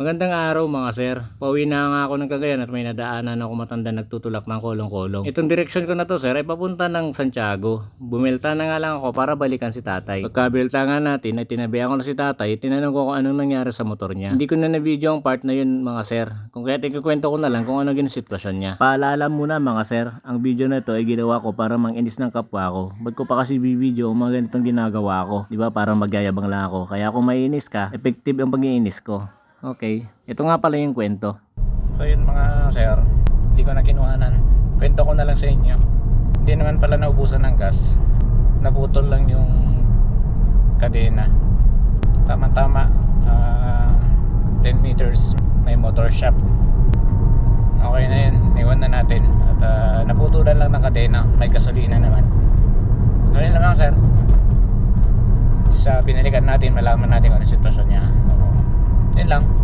Magandang araw mga sir. Pauwi na nga ako ng Cagayan at may nadaanan ako matanda nagtutulak ng kolong-kolong. Itong direksyon ko na to sir ay papunta ng Santiago. Bumilta na nga lang ako para balikan si tatay. Pagkabilta nga natin ay tinabihan ko na si tatay, tinanong ko kung anong nangyari sa motor niya. Hindi ko na na-video ang part na yun mga sir. Kung kaya ikukwento ko na lang kung ano gina sitwasyon niya. Paalala muna mga sir, ang video na to ay ginawa ko para manginis ng kapwa ko. Ba't ko pa kasi video ang mga ginagawa ko? Di ba parang magyayabang lang ako. Kaya kung maiinis ka, effective ang pag-iinis ko. Okay. Ito nga pala yung kwento. So yun mga sir, hindi ko na kinuhanan. Kwento ko na lang sa inyo. Hindi naman pala naubusan ng gas. Naputol lang yung kadena. Tama-tama. ah, 10 meters may motor shop. Okay na yun. Iwan na natin. At ah, naputulan lang ng kadena. May gasolina naman. Ganun lang sir. Sa binalikan natin, malaman natin kung ano sitwasyon niya. Oo. Yun lang.